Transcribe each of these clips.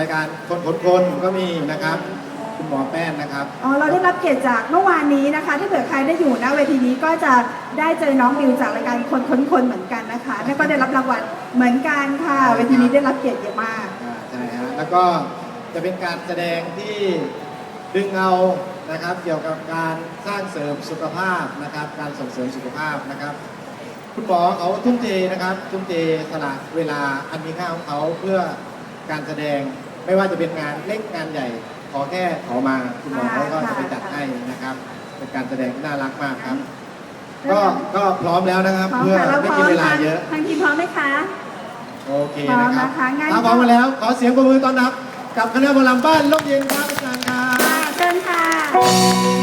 รายการคนขนคนก็มีนะครับ คุณหมอแป้นนะครับ อ๋อเราได้รับเกียรติจากเมื่อวานนี้นะคะ ถ้าเกิดใครได้อยู่ณเวทีนี้ก็จะได้เจอน้องมิวจากรายการคนค้นคนเหมือนกันนะคะแล้วก็ได้รับรางวัลเหมือนกันค่ะ เวทีนี้ได้รับเกียรติเยอะมาก อ่าใช่ฮะแล้วก็จะเป็นการแสดงที่ดึงเอานะครับเกี่ยวกับการสร้างเสริมสุขภาพนะครับ การส่งเสริมสุขภาพนะครับ คุณหมอเขาทุ่มเทนะครับทุ่มเทสละเวลาอันมีค่าของเขาเพื่อการแสดง ไม่ว่าจะเป็นงานเล็กงานใหญ่ ขอแค่ขอมาคุณหมอเขาก็จะไปจัดให้นะครับ เป็นการแสดงที่น่ารักมากครับ ก็ก็พร้อมแล้วนะครับ พร้อมเพื่อค่ะเราไม่พร้อกินมเวลาทางเยอะ ทางทีมพร้อมไหมคะ โอเคพร้อมนะครับนะคะงั้น ถ้าพร้อมมาแล้ว ขอเสียงปรบมือต้อนรับ กับคณะบอลลัมบ้านลมเย็นครับอาจารย์ครับ ค่ะเชิญค่ะ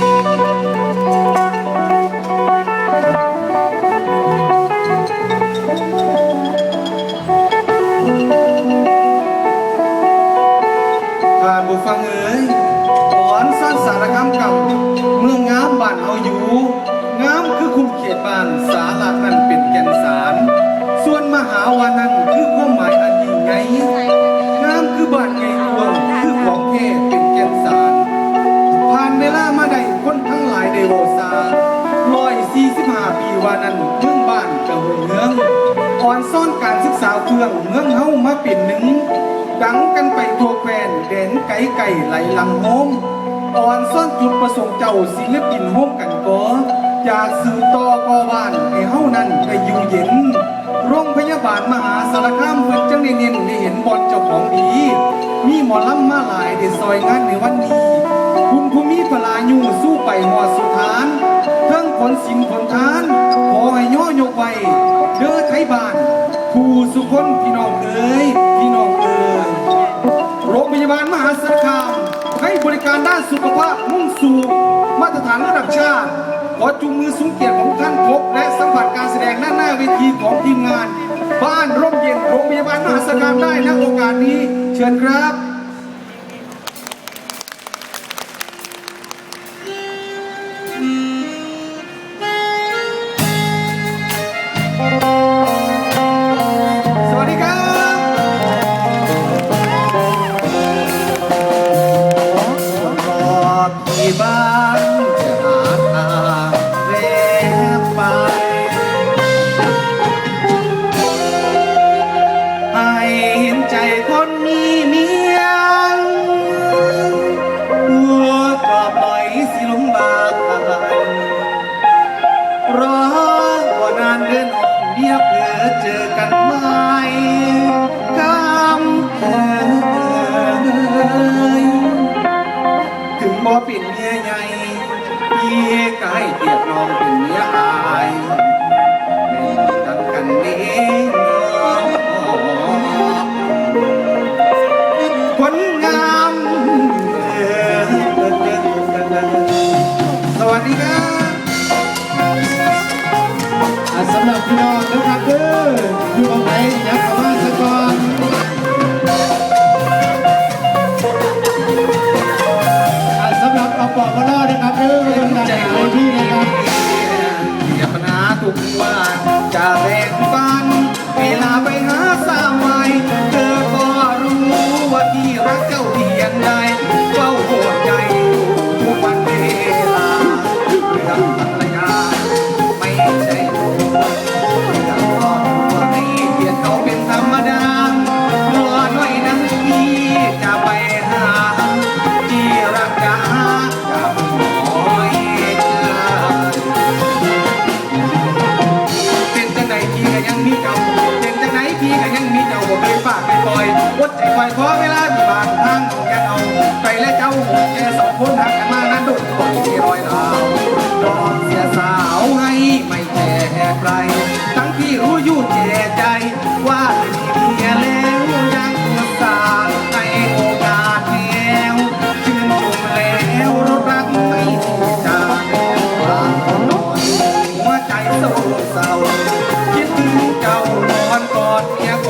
ว่านั่นคือความหมายอันยิ่งใหญ่งามคือบ้านไงกวคือของเทพเป็นแก่นสารผ่านเวลามาได้คนทั้งหลายได้โวซาร้อยสี่สิบห้าปีวานั้นเมืองบ้านกะเมืองอ่อนซ่อนการศึกษาเครื่องเมืองเฮามาเป็นหนึ่งดังกันไปทั่วแควนเด่นไก่ไก่ไหลลังโฮมอ่อนซ่อนจุดประสงค์เจ้าศิลปินโฮมกันก็อยากสื่อต่อกอบ้านให้เฮานั้นได้อยู่เย็น โรงพยาบาลมหาสารคามเพิ่นจังได้เน้นได้เห็นบอลเจ้าของดี มีหมอลำมาหลายได้ซอยงานในวันนี้คุณภูมิพลายูสู้ไปหอสุดฐานเทิงผลสินผลทาน ขอให้ย่อยกไว้เด้อไทยบ้านผู้สุคนพี่น้องเอ๋ยพี่น้องเอ๋ยโรงพยาบาลมหาสารคามให้บริการด้านสุขภาพมุ่งสู่มาตรฐานระดับชาติ ขอจุงมือสูงเกียรติของท่านพบและสัมผัสการแสดงหน้าหน้าเวทีของทีมงาน บ้านร่มเย็นโรงพยาบาลมหาสารคามได้ณโอกาสนี้ เชิญครับ สิลงบางรอว่านานเดือนออกเดียบเพื่อเจอกันไหมกำเอยถึงบ่เป็นเมียใหญ่พี่ก็ให้เตียบน้องเป็นเมียอา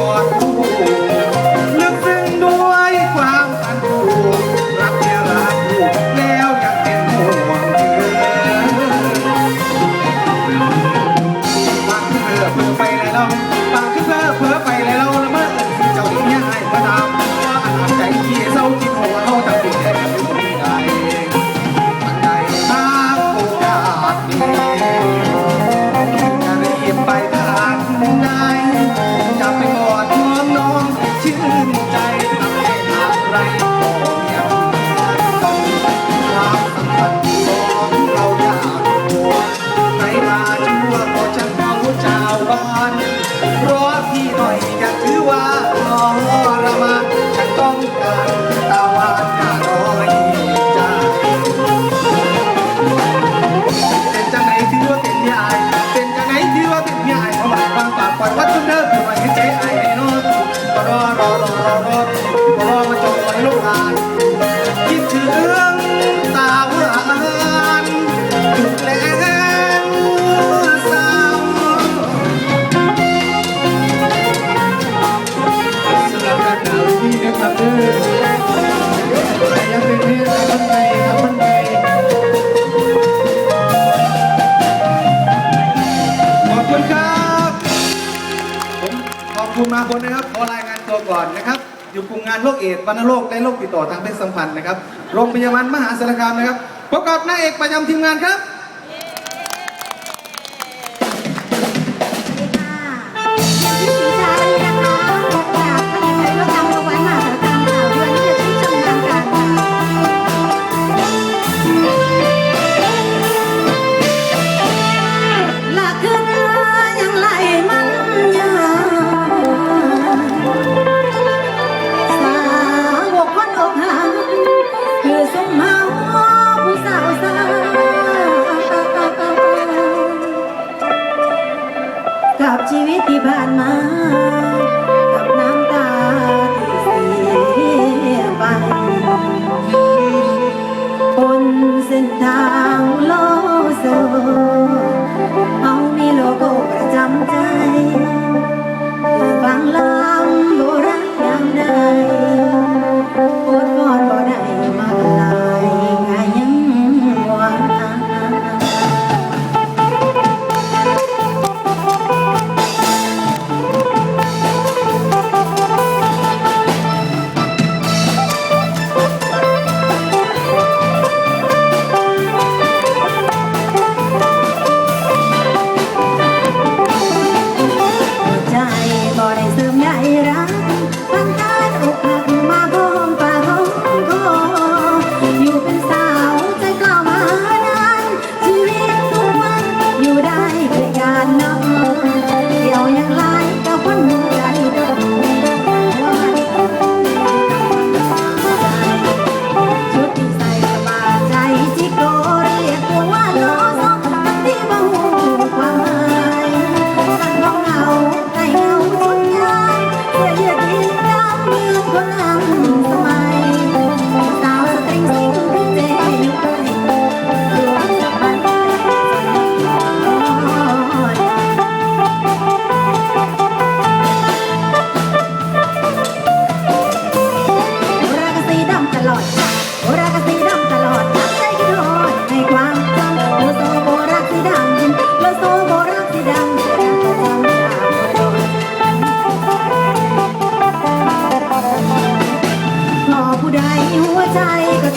เนะครับขอรายงานตัวก่อนนะครับ อยู่กลุ่มงานโรคเอดส์วัณโรคและโรคติดต่อทางเพศสัมพันธ์นะครับ โรงพยาบาลมหาสารคามนะครับ ประกอบนายเอกประจำทีมงานครับ กับชีวิตที่ผ่านมา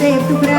sempre